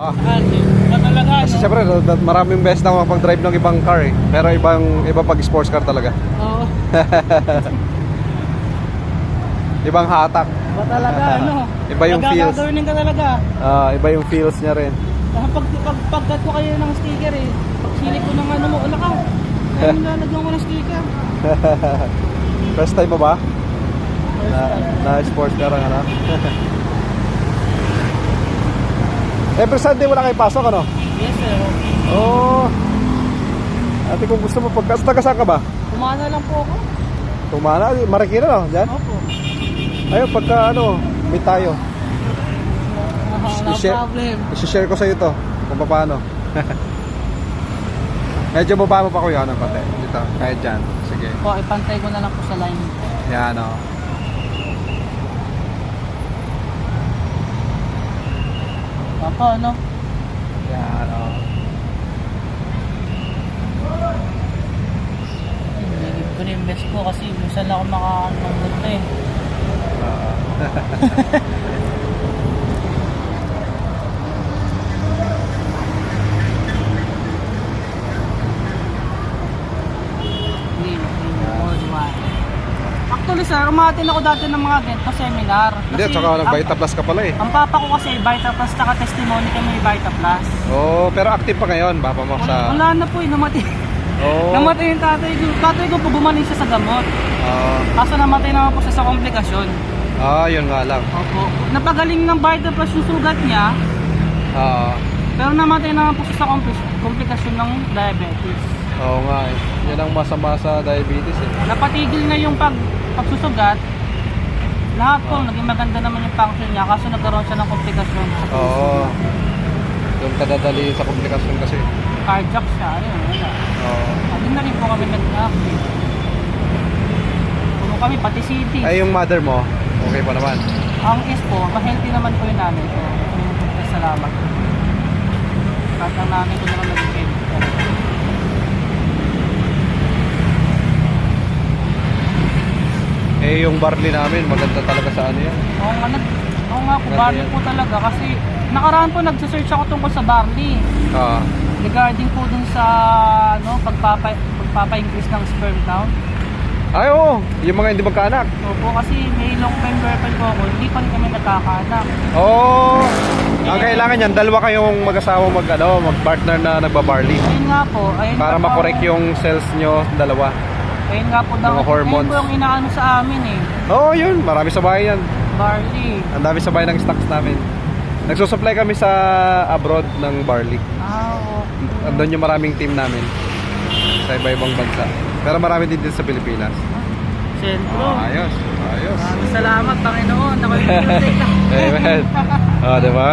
Ah. Talaga, Kasi no? maraming beses na makapag-drive ng ibang car eh. Pero ibang, iba pag sports car talaga. Oo. Ibang hatak. Iba talaga, ano? Iba yung feels. Magagagawin ka talaga. Ah, iba yung feels niya rin. Ah, Pag, pag, pagkat ko kayo ng sticker eh. Pag silip ko ng ano mo, wala ka. Kaya lalagyan ko ng sticker. First time mo ba? First Na, na sports car ang ano? Every Sunday wala kayo pasok ano? Yes, sir. Oo. Oh. Ate kung gusto mo, pagka, taga saan ka ba? Kumana lang po ako. Tumana, Marikina no? Diyan? Opo. Ayun, pagka ano, meet tayo. No problem. I-share ko sa iyo to kung paano. Medyo baba mo pa kuya ng konti. Dito, kahit dyan. Sige. Po, ipantay ko na lang po sa line. Yan o. Opo, ano? Yan o. Nililip ko na yung best ko kasi minsan lang ako makakaano na eh. Green, sir, umatin ako dati ng mga ganito seminar. Hindi, tsaka ang- nag-Vita Plus ka pala eh. Ang papa ko kasi Vita Plus tsaka testimony kami Vita Plus. Oo, pero active pa ngayon, bapa mo sa... Wala na po eh, namatay. Oo. Namatay yung tatay ko. Tatay ko po gumaling siya sa gamot. Oo. Kaso namatay naman po siya sa komplikasyon. Ah, yun nga lang. Opo. Napagaling ng Vita Plus yung sugat niya, Oo. pero namatay naman po siya sa kompli- komplikasyon ng diabetes. Oo nga eh. Yan ang masama sa diabetes eh. Napatigil na yung pag pagsusugat. Lahat po, naging maganda naman yung function niya, kaso nagkaroon siya ng komplikasyon. Oo. Doon kadadali sa komplikasyon kasi. Cardiac siya, ayun, wala. Oo. Hindi na rin po kami nag-active. Puno kami, pati city. Ay, yung mother mo, okay pa naman. Ang is po, ma-healthy naman po yung nanay ko. Kaya salamat. Kahit ang nanay ko naman naging healthy. Eh, yung barley namin, maganda talaga sa ano yan. Oo nga, nag, oo nga po, Ganda barley yan. po talaga. Kasi nakaraan po nagsasearch ako tungkol sa barley. Oo. Regarding po dun sa ano, pagpapa, pagpapa-increase ng sperm count. Ay, oo. Yung mga hindi magkaanak. Opo, kasi may long time girlfriend po ako, hindi pa rin kami nagkakaanak. Oo. Ang kailangan yan, dalawa kayong mag-asawa mag, ano, mag-partner na nagbabarley. Ayun nga po, ayun Para nga po- makorek yung cells nyo, dalawa. Ayun nga po daw. mga hormones. Ayun po yung inaano sa amin eh. Oo, yun. Marami sa bahay yan. Barley. Ang dami sa bahay ng stocks namin. Nagsusupply kami sa abroad ng barley. Ah, okay. Andun yung maraming team namin sa iba-ibang bansa. Pero marami din dito sa Pilipinas. Sentro. Ah, ayos. Ayos. Maraming salamat, Panginoon. Pinatay ka. Amen. Oh, di ba?